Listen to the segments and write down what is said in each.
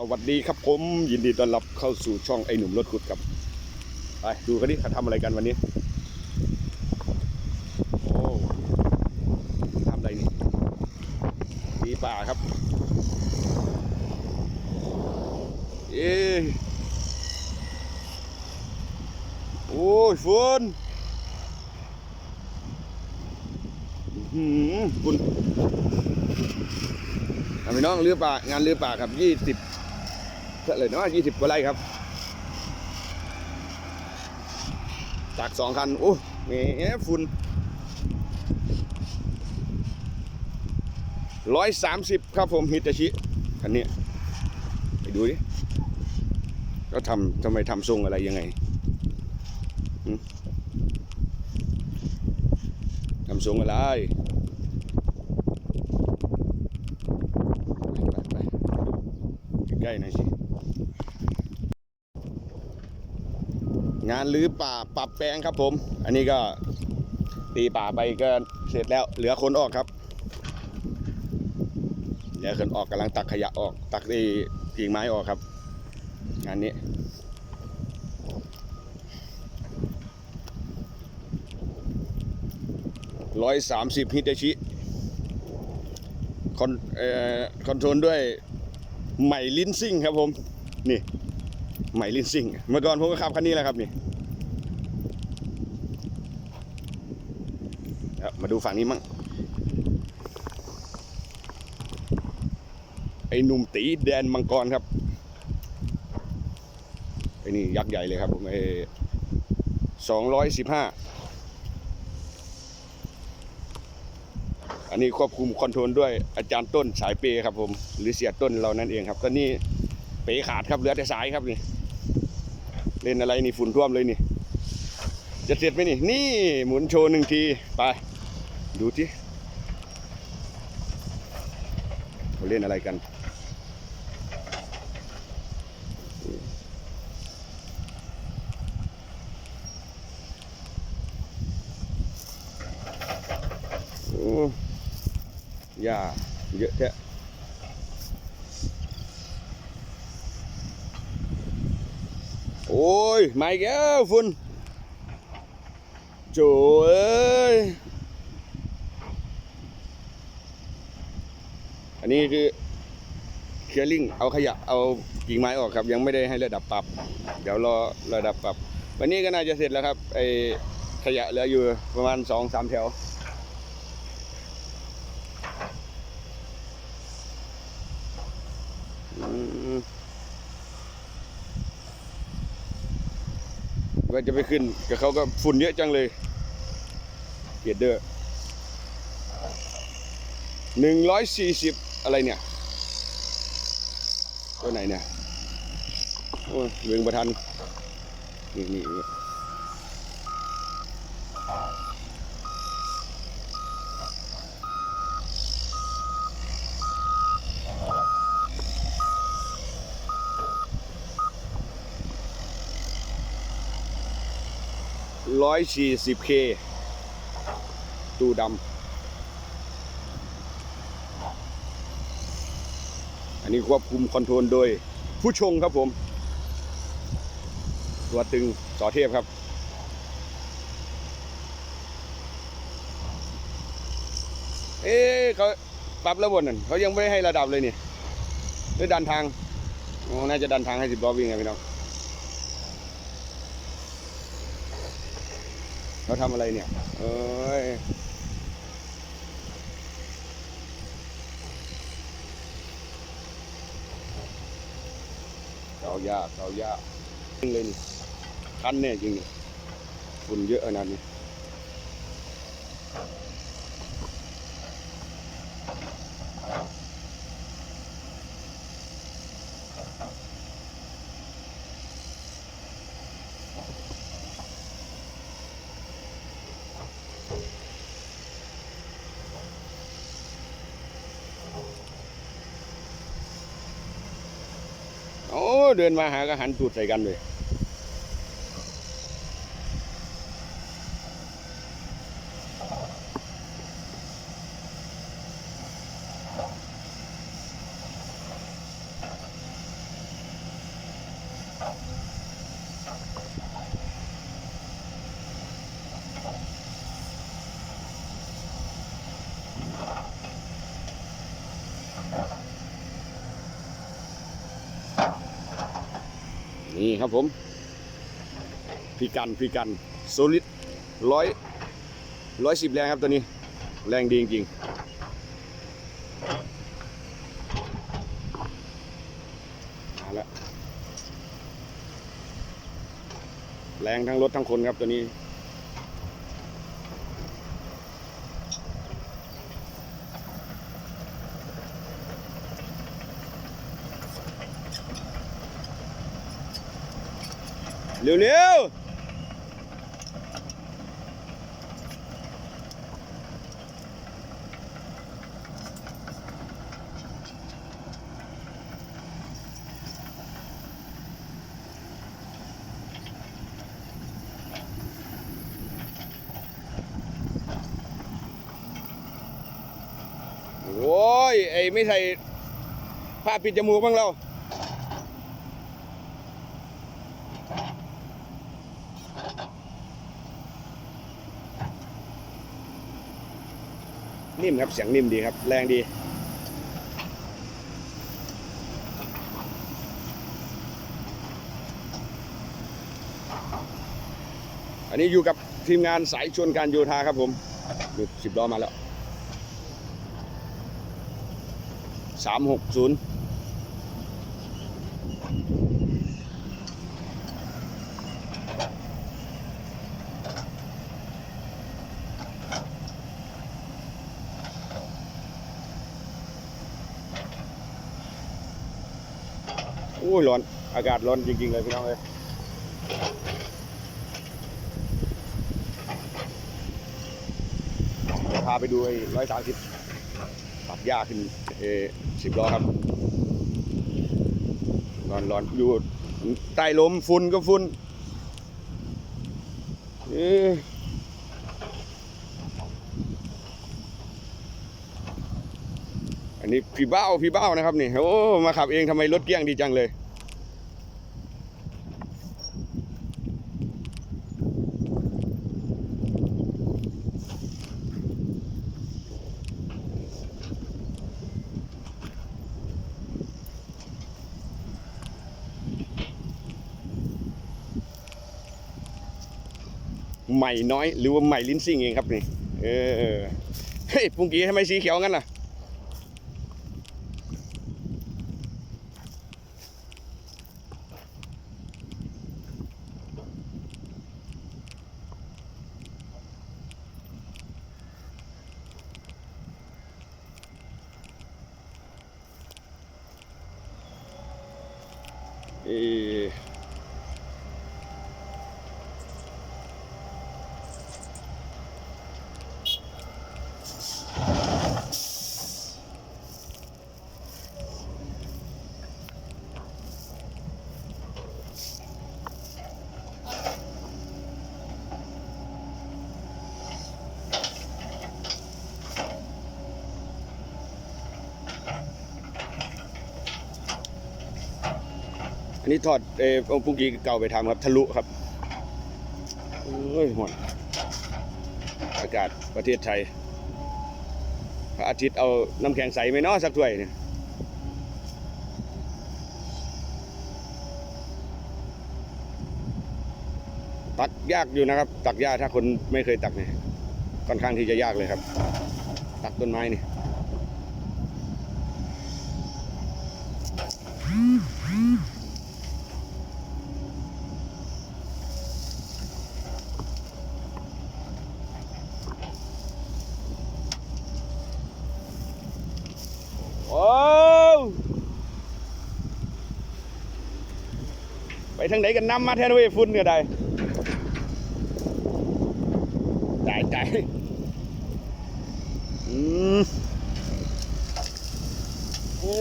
สวัสดีครับผม ยินดีต้อนรับเข้าสู่ช่องไอ้หนุ่มรถขุดครับไปดูกันดิเขาทำอะไรกันวันนี้โอ้ทำอะไรนี่มีป่าครับ เอ๊โอ้ยฝนอื้อหือฝุ่นอะพี่น้องเรือป่างานเรือป่าครับยี่สิบ เท่าไหร่เนาะยี่สิบกว่าไร่ครับ จากสองคันโอ้แหมฝุ่นร้อยสามสิบครับผมฮิตาชิคันนี้ไปดูดิก็ทำทำไมทำทรงอะไรยังไงทำทรงอะไรไปไปไปใกล้ๆหน่อยสิ งานรื้อป่าปรับแปลงครับผม อันนี้ก็ตีป่าไปก็เสร็จแล้ว เหลือคนออกครับ เหลือคนออกกำลังตักขยะออก ตักไอ้กิ่งไม้ออกครับ งานนี้ร้อยสามสิบฮิตาชิคอนเอ่อคอนโทรลด้วยใหม่ลินซิ่งครับผม นี่ ใหม่ลินซิ่งเมื่อก่อนผมก็ขับคันนี้แหละครับนี่มาดูฝั่งนี้มั่งไอ้หนุ่มตีแดนมังกรครับไอ้นี่ยักษ์ใหญ่เลยครับผมไอ้สองร้อยสิบห้าอันนี้ควบคุมคอนโทรลด้วยอาจารย์ต้นสายเปย์ครับผม หรือเสียต้นเรานั่นเองครับตอนนี้เปย์ขาดครับเหลือแต่สายครับนี่ เล่นอะไรนี่ฝุ่นท่วมเลยนี่ จะเสร็จไหมนี่ นี่หมุนโชว์หนึ่งที ไป ดูที่เขาเล่นอะไรกัน โอ้หญ้าเยอะแท้โอ้ ยมาอีกแล้วฝุ่นโจเอ้ยอันนี้คือเคลียร์ลิงเอาขยะเอากิ่งไม้ออกครับ ยังไม่ได้ให้ระดับปรับ เดี๋ยวรอระดับปรับ วันนี้ก็น่าจะเสร็จแล้วครับไอขยะเหลืออยู่ประมาณสองสามแถว ว่าจะไปขึ้นกับเขาก็ฝุ่นเยอะจังเลย เกียดเดอร์หนึ่งร้อยสี่สิบอะไรเนี่ย ตัวไหนเนี่ย โอ้ยเวงประทัน นี่นี่ นี่ร้อยสี่สิบเคตู้ดำอันนี้ควบคุมคอนโทรลโดยผู้ชงครับผม ตัวตึงสอเทพครับ เอ๊ะเขาปรับแล้วบนั่นเขายังไม่ได้ให้ระดับเลยนี่หรือดันทาง น่าจะดันทางให้สิบล้อวิ่งไงพี่น้อง เขาทำอะไรเนี่ย เอ้ยเกายากเกายากจริงเลยนี่คันแน่จริงนี่ฝุ่นเยอะขนาดนี้ โอ้เดินมาหาก็หันตูดใส่กันเลย นี่ครับผมพี่กันพี่กันโซลิดร้อยร้อยสิบแรงครับตัวนี้ แรงดีจริงๆมาแล้วแรงทั้งรถทั้งคนครับตัวนี้ เร็วโอ้ย ไอ้ไม่ใส่ผ้าปิดจมูกบ้างเรา นิ่มครับ เสียงนิ่มดีครับ แรงดีอันนี้อยู่กับทีมงานสายชวนการโยธาครับผมดูสิบล้อมาแล้วสามหกศูนย์ ยร้อน อากาศร้อนจริงๆเลยพี่น้องเลยเดี๋ยวพาไปดูไอ้ร้อยสามสิบตัดหญ้าขึ้นเอสิบล้อครับ ร้อนร้อนอยู่ใต้ลมฝุ่นก็ฝุ่นเออันนี้พี่เบ้าพี่เบ้านะครับนี่โอ้มาขับเองทำไมรถเกี้ยงดีจังเลย ใหม่น้อย หรือว่าใหม่ลิ้นซิ่งเองครับนี่เออเฮ้ยปุงกี้ทำไมสีเขียวงั้นล่ะ เออ อันนี้ถอดเอออาปุงกี้เก่าไปทำครับ ทะลุครับเอ้ยหอนอากาศประเทศไทยพระอาทิตย์เอาน้ำแข็งใสไหมเนาะสักถ้วยเนี่ยตักยากอยู่นะครับ ตักยากถ้าคนไม่เคยตักเนี่ยค่อนข้างที่จะยากเลยครับ ตักต้นไม้นี่ โอ้ว ไปทางไหนกันน้ำมาแทนเว้ยฟุ้นก็ได้จ่ายจ่ายอืมโอ้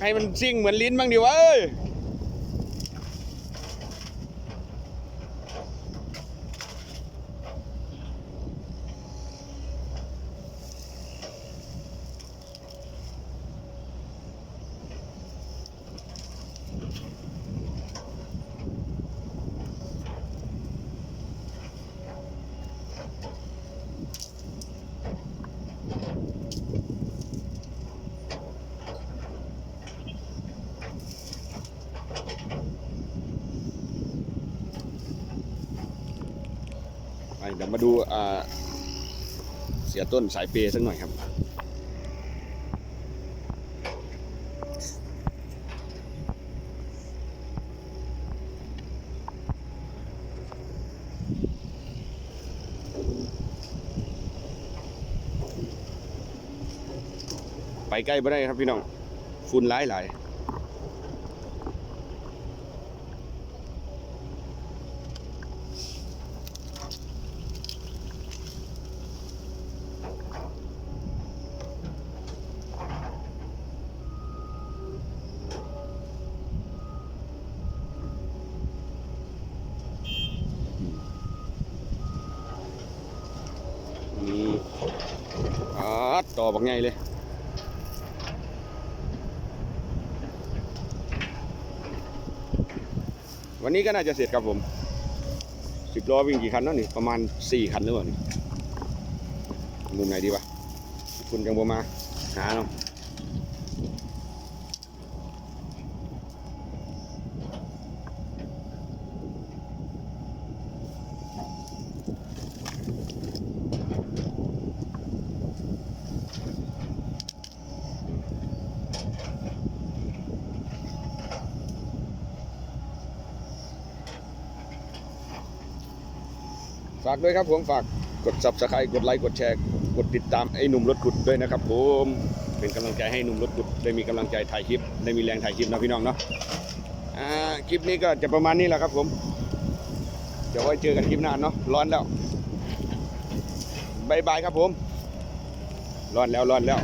ให้มันซิ่งเหมือนลิ้นบ้างดิวะเอ้ย เดี๋ยวมาดูเสียต้นสายเปย์สักหน่อยครับ ไปใกล้ไม่ได้ครับพี่น้อง ฝุ่นหลายหลายนี่อ๋อ ต่อบักไงเลยวันนี้ก็น่าจะเสร็จครับผมสิบล้อวิ่งกี่คันนั่นนี่ประมาณสี่คันหรือเปล่านี่มุมไหนดีวะคุณจังบมาหาเนาะากด้วยครับผมฝากกด subscribe กดไลค์กดแชร์กดติดตามไอ้หนุ่มรถขุดด้วยนะครับผมเป็นกำลังใจให้หนุ่มรถขุดได้มีกำลังใจถ่ายคลิปได้มีแรงถ่ายคลิปนะพี่น้องเนาะอ่าคลิปนี้ก็จะประมาณนี้แหละครับผมเดี๋ยวไว้เจอกันคลิปหน้าเนาะร้อนแล้วบายบายครับผมร้อนแล้วร้อนแล้ว